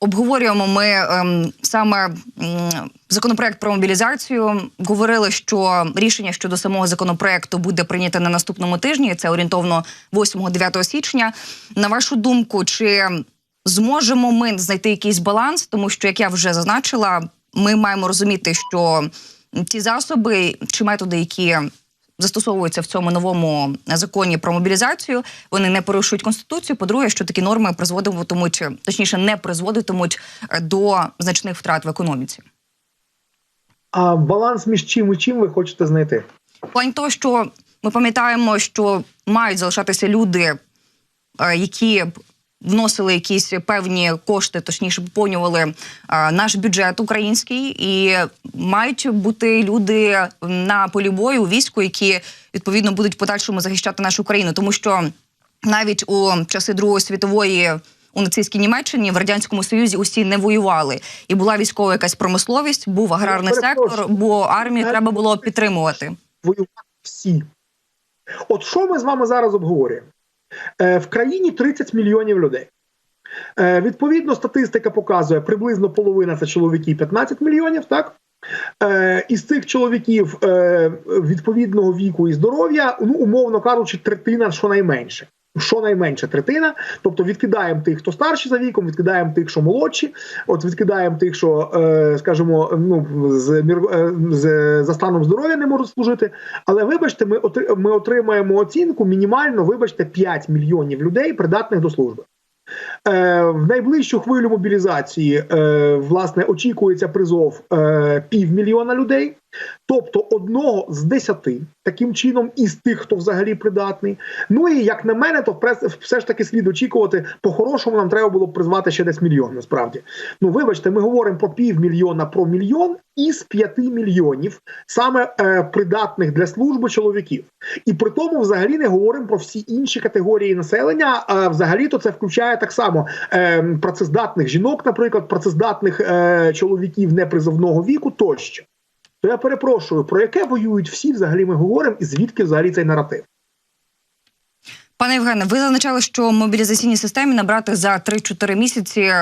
обговорюємо ми ем, саме м, законопроект про мобілізацію. Говорили, що рішення щодо самого законопроекту буде прийнято на наступному тижні. Це орієнтовно 8-9 січня. На вашу думку, чи зможемо ми знайти якийсь баланс? Тому що, як я вже зазначила, ми маємо розуміти, що ті засоби чи методи, які застосовуються в цьому новому законі про мобілізацію, вони не порушують конституцію. По-друге, що такі норми призводитимуть, точніше, не призводитимуть е, до значних втрат в економіці. А баланс між чим і чим ви хочете знайти? Плані того, що ми пам'ятаємо, що мають залишатися люди, е, які вносили якісь певні кошти, точніше поповнювали наш бюджет український, і мають бути люди на полі бою у війську, які відповідно будуть в подальшому захищати нашу країну, тому що навіть у часи Другої світової. У нацистській Німеччині в радянському союзі усі не воювали, і була військова якась промисловість, був аграрний сектор, бо армію треба було підтримувати. Воювати всі. От що ми з вами зараз обговорюємо? Е, в країні 30 мільйонів людей. Е, відповідно, статистика показує, приблизно половина це чоловіки 15 мільйонів, так? Е, із цих чоловіків відповідного віку і здоров'я, ну, умовно кажучи, третина щонайменше. Щонайменше третина, тобто відкидаємо тих, хто старші за віком, відкидаємо тих, що молодші, от відкидаємо тих, що, е, скажімо, ну з, е, з за станом здоров'я не можуть служити. Але вибачте, ми ми отримаємо оцінку мінімально, вибачте, 5 мільйонів людей, придатних до служби. Е, в найближчу хвилю мобілізації власне очікується призов півмільйона людей, тобто одного з десяти, таким чином, із тих, хто взагалі придатний. Ну і як на мене, то все ж таки слід очікувати. По-хорошому нам треба було б призвати ще десь мільйон. Насправді, ну вибачте, ми говоримо про півмільйона, про мільйон із п'яти мільйонів саме е, придатних для служби чоловіків. І при тому взагалі не говоримо про всі інші категорії населення. А взагалі то це включає так само е, працездатних жінок, наприклад, працездатних е, чоловіків непризовного віку тощо. То я перепрошую, про яке воюють всі взагалі ми говоримо, і звідки взагалі цей наратив? Пане Євгене, ви зазначали, що мобілізаційній системі набрати за 3-4 місяці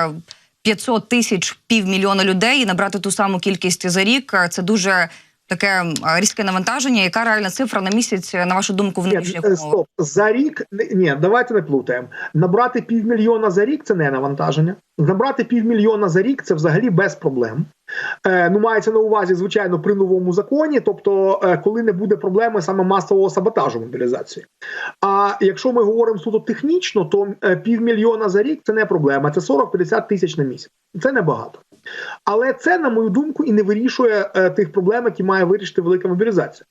500 тисяч півмільйона людей і набрати ту саму кількість за рік. Це дуже таке різке навантаження. Яка реальна цифра на місяць, на вашу думку, в Ні, нинішніх е, умовах? стоп за рік. Ні, давайте не плутаємо. Набрати півмільйона за рік це не навантаження. Набрати півмільйона за рік це взагалі без проблем. Е, ну, мається на увазі, звичайно, при новому законі, тобто, е, коли не буде проблеми саме масового саботажу мобілізації. А якщо ми говоримо суто технічно, то е, півмільйона за рік це не проблема. Це 40-50 тисяч на місяць. Це небагато. Але це, на мою думку, і не вирішує е, тих проблем, які має вирішити велика мобілізація.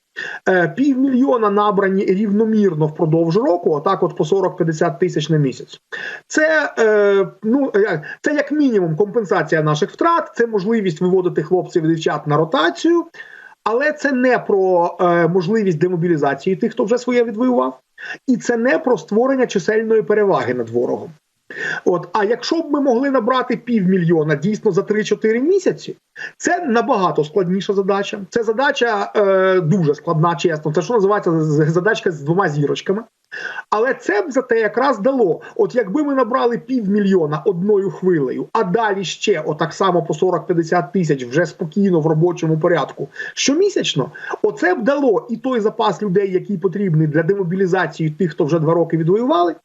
Е, півмільйона набрані рівномірно впродовж року, отак, от по 40-50 тисяч на місяць. Це е, ну е, це як мінімум компенсація наших втрат, це можливість виводити хлопців і дівчат на ротацію, але це не про е, можливість демобілізації тих, хто вже своє відвоював, і це не про створення чисельної переваги над ворогом. От, а якщо б ми могли набрати півмільйона дійсно за 3-4 місяці, це набагато складніша задача. Це задача е, дуже складна, чесно. Це що називається задачка з двома зірочками. Але це б зате якраз дало. От якби ми набрали півмільйона одною хвилею, а далі ще отак само по 40-50 тисяч вже спокійно в робочому порядку щомісячно, оце б дало і той запас людей, який потрібний для демобілізації тих, хто вже два роки відвоювали.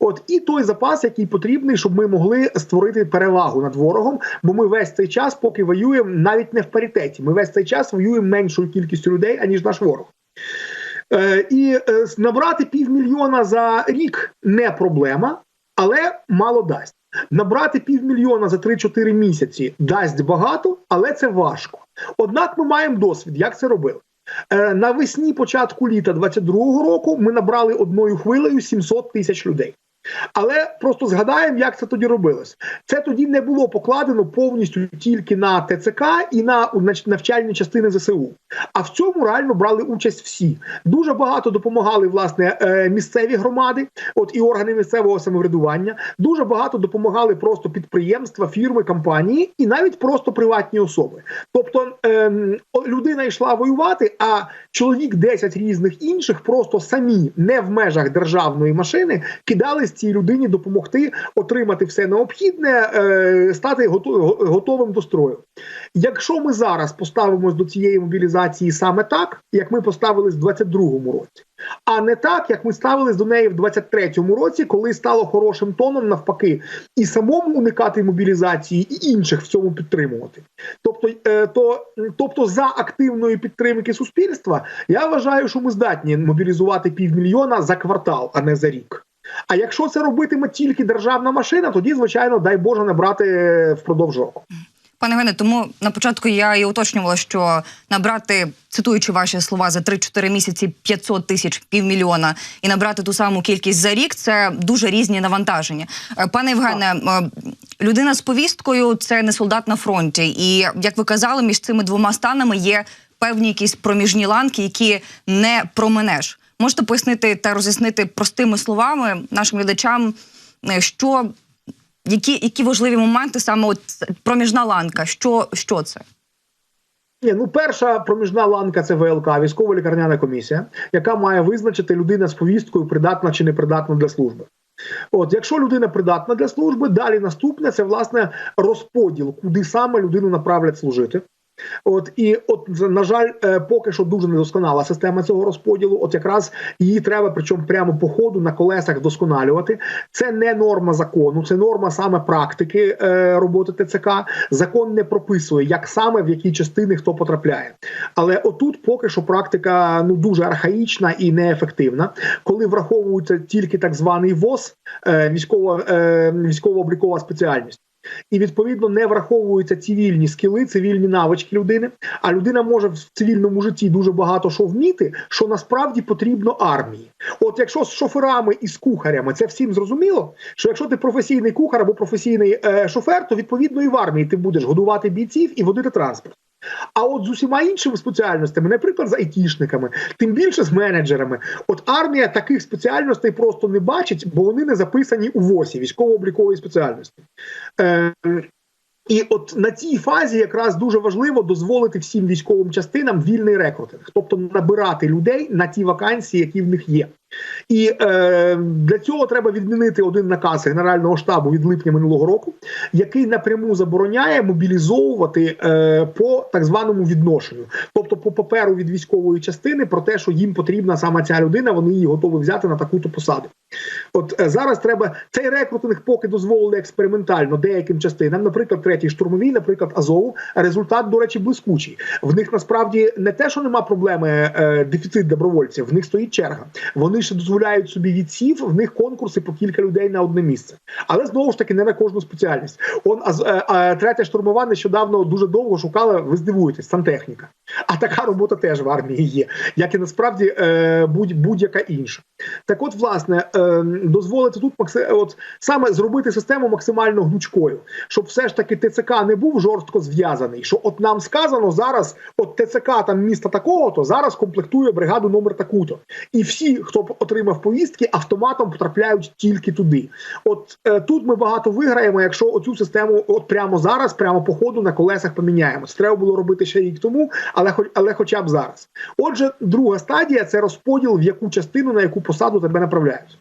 От і той запас, який потрібний, щоб ми могли створити перевагу над ворогом. Бо ми весь цей час, поки воюємо, навіть не в паритеті. Ми весь цей час воюємо меншою кількістю людей, аніж наш ворог. Е, і е, набрати півмільйона за рік не проблема, але мало дасть. Набрати півмільйона за 3-4 місяці дасть багато, але це важко. Однак ми маємо досвід, як це робили. Е, навесні початку літа 22-го року ми набрали одною хвилею 700 тисяч людей. Але просто згадаємо, як це тоді робилось. Це тоді не було покладено повністю тільки на ТЦК і на навчальні частини ЗСУ. А в цьому реально брали участь всі. Дуже багато допомагали власне е, місцеві громади, от і органи місцевого самоврядування. Дуже багато допомагали просто підприємства, фірми, компанії і навіть просто приватні особи. Тобто ем, людина йшла воювати, а чоловік 10 різних інших просто самі не в межах державної машини кидались цій людині допомогти отримати все необхідне, е, стати гото- готовим до строю. Якщо ми зараз поставимось до цієї мобілізації саме так, як ми поставились в 22-му році, а не так, як ми ставились до неї в 23-му році, коли стало хорошим тоном навпаки, і самому уникати мобілізації, і інших в цьому підтримувати. Тобто, е, то, тобто, за активної підтримки суспільства, я вважаю, що ми здатні мобілізувати півмільйона за квартал, а не за рік. А якщо це робитиме тільки державна машина, тоді, звичайно, дай Боже набрати е, впродовж року. Пане Євгене, тому на початку я і уточнювала, що набрати, цитуючи ваші слова, за 3-4 місяці 500 тисяч півмільйона і набрати ту саму кількість за рік це дуже різні навантаження. Е, Пане Євгене, е, людина з повісткою це не солдат на фронті. І як ви казали, між цими двома станами є певні якісь проміжні ланки, які не проминеш. Можете пояснити та роз'яснити простими словами нашим глядачам, е, що які, які важливі моменти саме от проміжна ланка? Що, що це? Ні, ну перша проміжна ланка це ВЛК, військова лікарняна комісія, яка має визначити людина з повісткою, придатна чи не придатна для служби. От, якщо людина придатна для служби, далі наступне це власне розподіл, куди саме людину направлять служити. От і от на жаль, е, поки що дуже недосконала система цього розподілу. От якраз її треба, причому прямо по ходу на колесах вдосконалювати. Це не норма закону, це норма саме практики е, роботи ТЦК. Закон не прописує, як саме в які частини хто потрапляє. Але отут поки що практика ну дуже архаїчна і неефективна, коли враховується тільки так званий ВОЗ, е, військова військово-облікова спеціальність. І відповідно не враховуються цивільні скіли, цивільні навички людини. А людина може в цивільному житті дуже багато що вміти, що насправді потрібно армії. От якщо з шоферами і з кухарями це всім зрозуміло, що якщо ти професійний кухар або професійний е, шофер, то відповідно і в армії ти будеш годувати бійців і водити транспорт. А от з усіма іншими спеціальностями, наприклад, з айтішниками, тим більше з менеджерами, от армія таких спеціальностей просто не бачить, бо вони не записані у ВОСі військово-облікової спеціальності. Е, і от на цій фазі якраз дуже важливо дозволити всім військовим частинам вільний рекрутинг, тобто набирати людей на ті вакансії, які в них є. І е, для цього треба відмінити один наказ Генерального штабу від липня минулого року, який напряму забороняє мобілізовувати е, по так званому відношенню, тобто по паперу від військової частини про те, що їм потрібна саме ця людина, вони її готові взяти на таку-то посаду. От е, зараз треба цей рекрутинг, поки дозволили експериментально деяким частинам, наприклад, третій штурмовій, наприклад, Азову. Результат, до речі, блискучий. В них насправді не те, що нема проблеми е, дефіцит добровольців, в них стоїть черга. Вони ще дозволяють собі відсів, в них конкурси по кілька людей на одне місце. Але знову ж таки не на кожну спеціальність. Он а, а, а третя штурмова нещодавно дуже довго шукала. Ви здивуєтесь, сантехніка. А така робота теж в армії є, як і насправді е, будь, будь-яка інша. Так, от, власне, е, дозволити тут от саме зробити систему максимально гнучкою, щоб все ж таки ТЦК не був жорстко зв'язаний. Що от нам сказано зараз, от ТЦК там міста такого, то зараз комплектує бригаду номер таку-то, і всі, хто отримав повістки, автоматом потрапляють тільки туди. От е, тут ми багато виграємо, якщо оцю систему от прямо зараз, прямо по ходу на колесах поміняємо. Це треба було робити ще рік тому, але але, хоча б зараз. Отже, друга стадія це розподіл, в яку частину на яку посаду тебе направляють.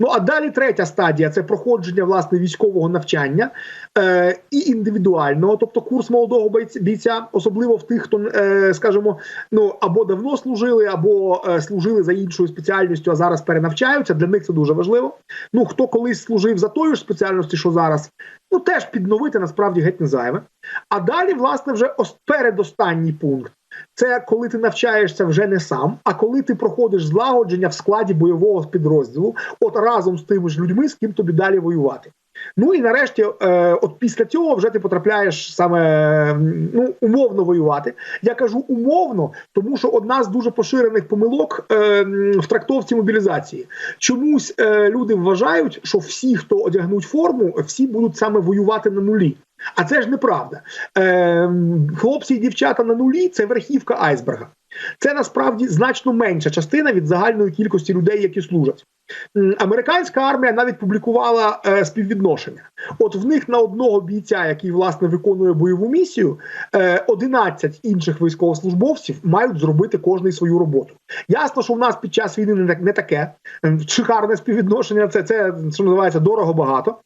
Ну а далі третя стадія це проходження власне військового навчання е, і індивідуального, тобто курс молодого бійця, особливо в тих, хто е, скажімо, ну або давно служили, або е, служили за іншою спеціальністю, а зараз перенавчаються. Для них це дуже важливо. Ну хто колись служив за тою ж спеціальністю, що зараз, ну теж підновити насправді геть не зайве. А далі, власне, вже ос- передостанній пункт. Це коли ти навчаєшся вже не сам, а коли ти проходиш злагодження в складі бойового підрозділу, от разом з тими ж людьми, з ким тобі далі воювати. Ну і нарешті, е, от після цього вже ти потрапляєш саме ну умовно воювати. Я кажу умовно, тому що одна з дуже поширених помилок е, в трактовці мобілізації. Чомусь е, люди вважають, що всі, хто одягнуть форму, всі будуть саме воювати на нулі. А це ж неправда. Е, хлопці і дівчата на нулі це верхівка айсберга. Це насправді значно менша частина від загальної кількості людей, які служать. Американська армія навіть публікувала е, співвідношення. От в них на одного бійця, який власне виконує бойову місію, е, 11 інших військовослужбовців мають зробити кожний свою роботу. Ясно, що в нас під час війни не, так- не таке ем, шикарне співвідношення. Це це що називається дорого багато.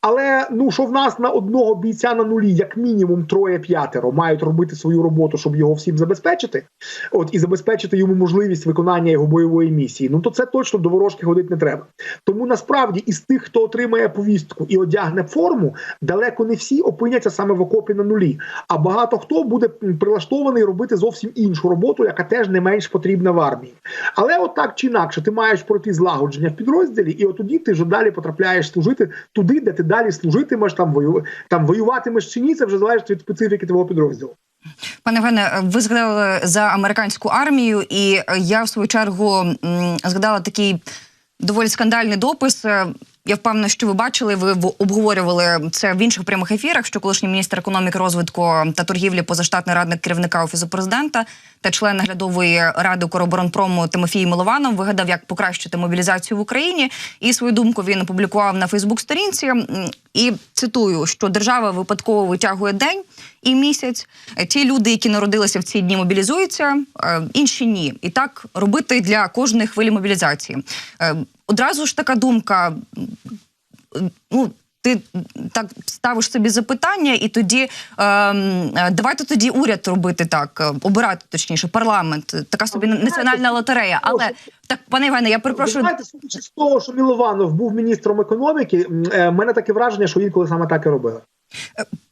Але ну що в нас на одного бійця на нулі, як мінімум троє-п'ятеро, мають робити свою роботу, щоб його всім забезпечити. От і забезпечити йому можливість виконання його бойової місії. Ну то це точно до ворожки ходити не треба. Тому насправді із тих, хто отримає повістку і одягне форму, далеко не всі опиняться саме в окопі на нулі. А багато хто буде прилаштований робити зовсім іншу роботу, яка теж не менш потрібна в армії. Але от так чи інакше, ти маєш пройти злагодження в підрозділі, і от тоді ти вже далі потрапляєш служити туди, де ти далі служитимеш, там вою там воюватимеш чи ні, це вже залежить від специфіки твого підрозділу. Пане Гене. ви згадали за американську армію, і е, я в свою чергу згадала такий доволі скандальний допис. Е, Я впевнена, що ви бачили, ви обговорювали це в інших прямих ефірах. Що колишній міністр економіки, розвитку та торгівлі, позаштатний радник керівника офісу президента та член наглядової ради Укроборонпрому Тимофій Милованов вигадав, як покращити мобілізацію в Україні. І свою думку він опублікував на Фейсбук-сторінці. І цитую, що держава випадково витягує день і місяць. Е, Ті люди, які народилися в ці дні, мобілізуються, е, інші ні. І так робити для кожної хвилі мобілізації. Одразу ж така думка. Ну, ти так ставиш собі запитання, і тоді е, давайте тоді уряд робити так, обирати точніше парламент. Така собі національна лотерея. Але так, пане Іване, я перепрошую. знаєте, з того, що Мілованов був міністром економіки, е, мене таке враження, що інколи саме так і робили.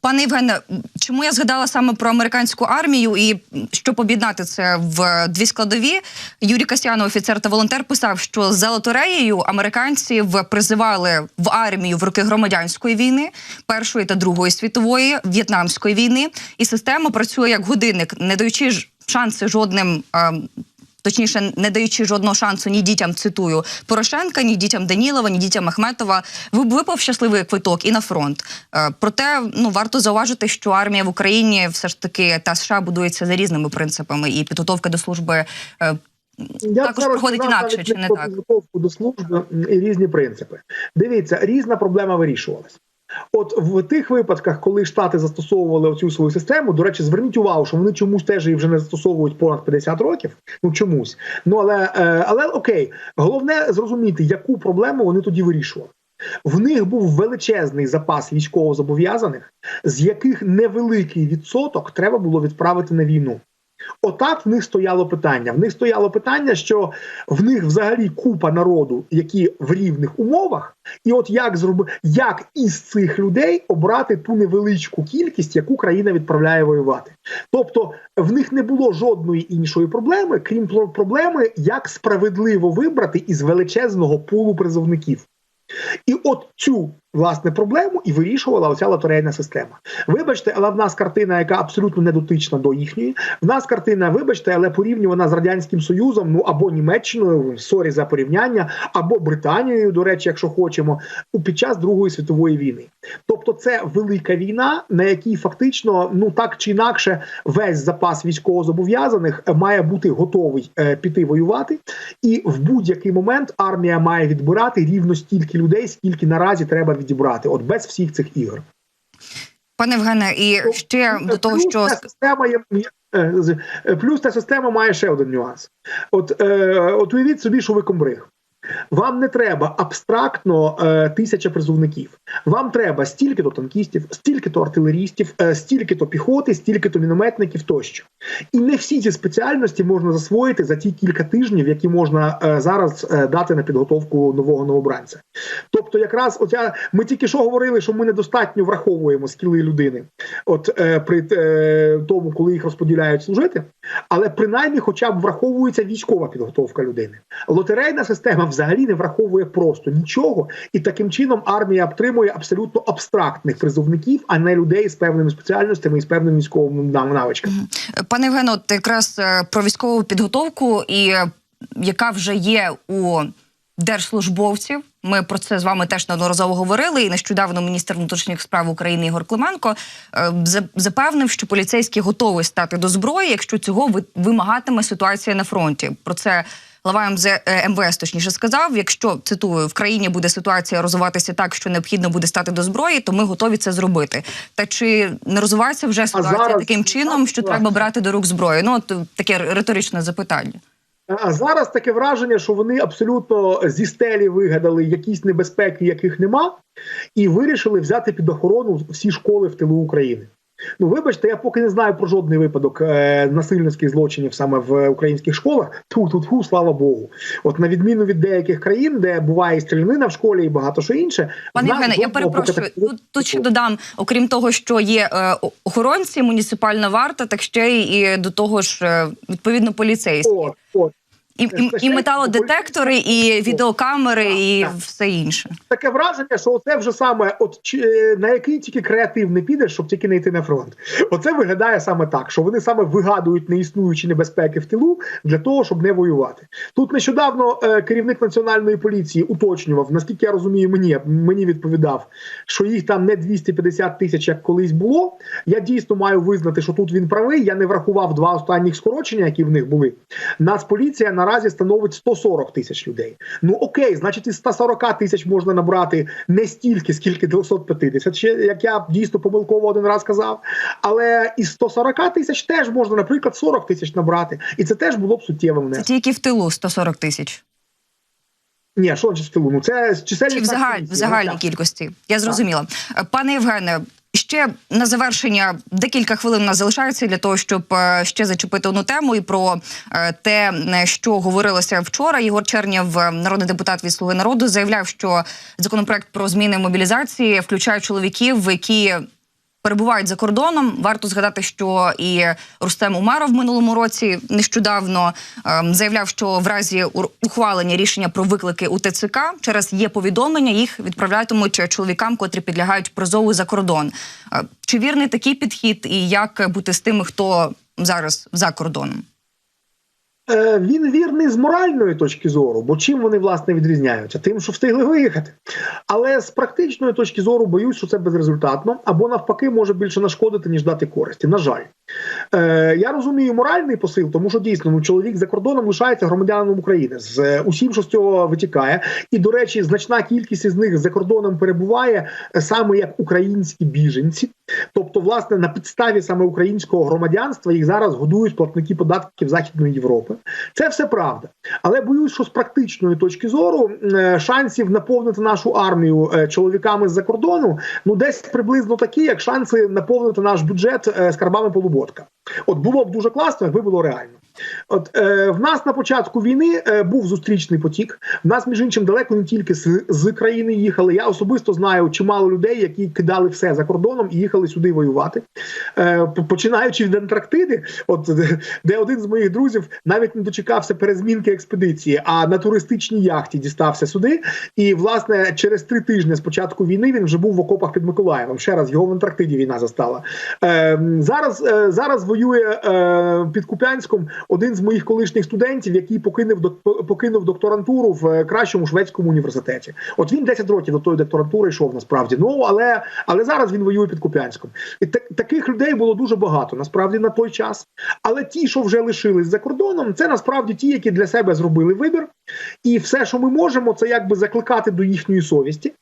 Пане Євгене, чому я згадала саме про американську армію і щоб об'єднати це в дві складові? Юрій Касьянов, офіцер та волонтер, писав, що за лотереєю американців призивали в армію в роки громадянської війни, першої та другої світової, в'єтнамської війни, і система працює як годинник, не даючи шанси жодним. ем, Точніше, не даючи жодного шансу ні дітям цитую Порошенка, ні дітям Данілова, ні дітям Ахметова. Ви випав щасливий квиток і на фронт. Е, Проте ну варто зауважити, що армія в Україні все ж таки та США будується за різними принципами, і підготовка до служби е, Я Також проходить інакше, чи не так? підготовку до служби і різні принципи. Дивіться, різна проблема вирішувалась. От в тих випадках, коли штати застосовували оцю свою систему, до речі, зверніть увагу, що вони чомусь теж її вже не застосовують понад 50 років. Ну чомусь. Ну але, е, але окей, головне зрозуміти, яку проблему вони тоді вирішували. В них був величезний запас військовозобов'язаних, з яких невеликий відсоток треба було відправити на війну. Отак в них стояло питання. В них стояло питання, що в них взагалі купа народу, які в рівних умовах, і от як зроби, як із цих людей обрати ту невеличку кількість, яку країна відправляє воювати. Тобто в них не було жодної іншої проблеми, крім проблеми, як справедливо вибрати із величезного пулу призовників. І от цю власне проблему і вирішувала оця лотерейна система. Вибачте, але в нас картина, яка абсолютно не дотична до їхньої. В нас картина, вибачте, але порівнювана з радянським союзом, ну або Німеччиною, сорі за порівняння, або Британією, до речі, якщо хочемо, у під час Другої світової війни. Тобто, це велика війна, на якій фактично, ну так чи інакше, весь запас військовозобов'язаних має бути готовий е, піти воювати, і в будь-який момент армія має відбирати рівно стільки людей, скільки наразі треба відібрати, от без всіх цих ігор. пане Євгене, і ще до того, що система є е, е, плюс та система має ще один нюанс. От, е, от уявіть собі, що ви комбриг. Вам не треба абстрактно е, тисяча призовників. Вам треба стільки-то танкістів, стільки-то артилерістів, е, стільки-то піхоти, стільки-то мінометників тощо. І не всі ці спеціальності можна засвоїти за ті кілька тижнів, які можна е, зараз е, дати на підготовку нового новобранця. Тобто, якраз оця ми тільки що говорили, що ми недостатньо враховуємо скіли людини, от е, при е, тому, коли їх розподіляють служити, але принаймні, хоча б враховується військова підготовка людини. Лотерейна система взагалі не враховує просто нічого, і таким чином армія отримує абсолютно абстрактних призовників, а не людей з певними спеціальностями і з певними військовими нав- навичками. Пане Євгене, от якраз е, про військову підготовку, і е, яка вже є у держслужбовців. Ми про це з вами теж неодноразово говорили. І нещодавно міністр внутрішніх справ України Ігор Клименко е, запевнив, що поліцейські готові стати до зброї, якщо цього ви- вимагатиме ситуація на фронті. Про це глава МЗ, е, МВС точніше сказав. Якщо цитую, в країні буде ситуація розвиватися так, що необхідно буде стати до зброї, то ми готові це зробити. Та чи не розвивається вже ситуація зараз таким чином, що треба брати до рук зброю? Ну от таке риторичне запитання. А зараз таке враження, що вони абсолютно зі стелі вигадали якісь небезпеки, яких нема, і вирішили взяти під охорону всі школи в тилу України. Ну, вибачте, я поки не знаю про жодний випадок е, насильницьких злочинів саме в українських школах. Ту тут фу, слава Богу. От на відміну від деяких країн, де буває і стрілянина в школі, і багато що інше. Пане Євгене, я перепрошую. Тут, тут ще додам, окрім того, що є е, охоронці, муніципальна варта, так ще й і до того ж, е, відповідно, поліцейські. От, от. І, і, і металодетектори, і відеокамери, і все інше. таке враження, що це вже саме, от е, на який тільки креатив не підеш, щоб тільки не йти на фронт. Оце виглядає саме так, що вони саме вигадують неіснуючі небезпеки в тилу для того, щоб не воювати. Тут нещодавно е, керівник національної поліції уточнював, наскільки я розумію, мені мені відповідав, що їх там не 250 тисяч, як колись було. Я дійсно маю визнати, що тут він правий. Я не врахував два останніх скорочення, які в них були. Нацполіція наразі становить 140 тисяч людей. Ну окей, значить, із 140 тисяч можна набрати не стільки, скільки 250, ще як я дійсно помилково один раз казав. Але із 140 тисяч теж можна, наприклад, 40 тисяч набрати, і це теж було б суттєвим Це тільки в тилу 140 тисяч. Ні, що в тилу? Ну це чисельність Чи в, загаль, в загальній кількості? Я зрозуміла. Е, Пане Євгене, ще на завершення декілька хвилин нас залишається для того, щоб е, ще зачепити одну тему і про е, те, е, що говорилося вчора. Єгор Чернєв, народний депутат від Слуги народу, заявляв, що законопроект про зміни мобілізації включає чоловіків, які перебувають за кордоном. Варто згадати, що і Рустем Умаров в минулому році нещодавно ем, заявляв, що в разі ухвалення рішення про виклики у ТЦК через є повідомлення їх відправлятимуть чоловікам, котрі підлягають призову за кордон. Е, Чи вірний такий підхід, і як бути з тими, хто зараз за кордоном? Е, Він вірний з моральної точки зору, бо чим вони власне відрізняються? Тим, що встигли виїхати. Але з практичної точки зору боюсь, що це безрезультатно, або навпаки може більше нашкодити, ніж дати користі. На жаль, е, я розумію моральний посил, тому що дійсно ну, чоловік за кордоном лишається громадянином України з е, усім, що з цього витікає. І, до речі, значна кількість із них за кордоном перебуває е, саме як українські біженці. Тобто, власне, на підставі саме українського громадянства їх зараз годують платники податків Західної Європи. Це все правда. Але боюсь, що з практичної точки зору е, шансів наповнити нашу армію е, чоловіками з-за кордону ну десь приблизно такі, як шанси наповнити наш бюджет е, скарбами полуботка. От було б дуже класно, якби було реально. От е, в нас на початку війни е, був зустрічний потік. В нас, між іншим, далеко не тільки з, з країни їхали. Я особисто знаю чимало людей, які кидали все за кордоном і їхали сюди воювати. Е, починаючи від Антарктиди, от де- один з моїх друзів навіть не дочекався перезмінки експедиції, а на туристичній яхті дістався сюди. І власне через три тижні з початку війни він вже був в окопах під Миколаєвом. Ще раз його в Антарктиді війна застала. Е, зараз, е, зараз воює е, під Куп'янськом один з моїх колишніх студентів, який покинув покинув докторантуру в е, кращому шведському університеті. От він 10 років до тої докторантури йшов насправді. Ну але але зараз він воює під Куп'янськом. І так, таких людей було дуже багато насправді на той час. Але ті, що вже лишились за кордоном, це насправді ті, які для себе зробили вибір. І все, що ми можемо, це якби закликати до їхньої совісті.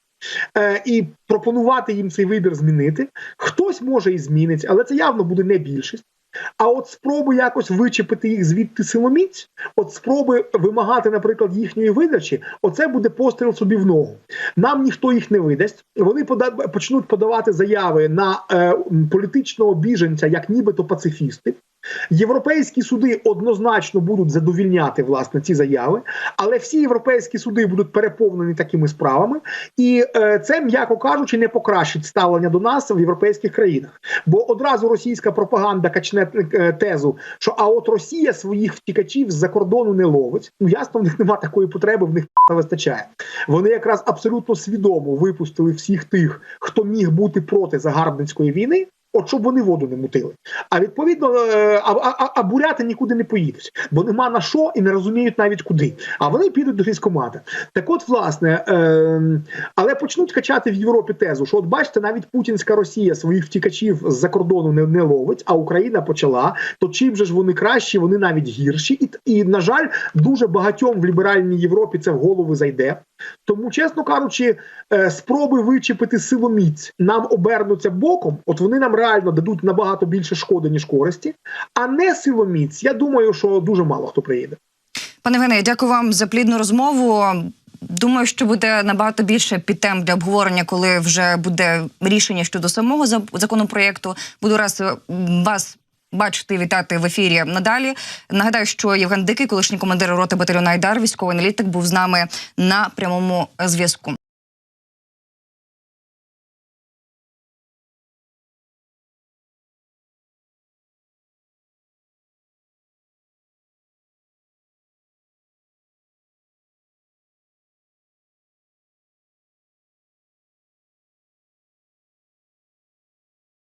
Е, і пропонувати їм цей вибір змінити. Хтось може і змінить, але це явно буде не більшість. А от спроби якось вичепити їх звідти силоміць, от спроби вимагати, наприклад, їхньої видачі, оце буде постріл собі в ногу. Нам ніхто їх не видасть. Вони пода- почнуть подавати заяви на е, політичного біженця, як нібито пацифісти. Європейські суди однозначно будуть задовільняти власне ці заяви, але всі європейські суди будуть переповнені такими справами, і е, це, м'яко кажучи, не покращить ставлення до нас в європейських країнах. Бо одразу російська пропаганда качне е, тезу, що а от Росія своїх втікачів з-за кордону не ловить. Ну ясно, в них немає такої потреби, в них не вистачає. Вони якраз абсолютно свідомо випустили всіх тих, хто міг бути проти загарбницької війни. От щоб вони воду не мутили. А відповідно, е, а, а, а буряти нікуди не поїдуть, бо нема на що і не розуміють навіть куди. А вони підуть до військкомата. Так, от, власне, е, але почнуть качати в Європі тезу, що от бачите, навіть путінська Росія своїх втікачів з-за кордону не, не ловить, а Україна почала. То чим же ж вони кращі, вони навіть гірші, і, і на жаль, дуже багатьом в ліберальній Європі це в голови зайде. Тому, чесно кажучи, е, спроби вичепити силоміць нам обернуться боком. От вони нам реально дадуть набагато більше шкоди ніж користі, а не силоміць. Я думаю, що дуже мало хто приїде. Пане Євгене, дякую вам за плідну розмову. Думаю, що буде набагато більше підтем для обговорення, коли вже буде рішення щодо самого за- законопроекту. Буду раз вас. Бачити вітати в ефірі надалі. Нагадаю, що Євген Дикий, колишній командир роти батальйону Айдар, військовий аналітик, був з нами на прямому зв'язку.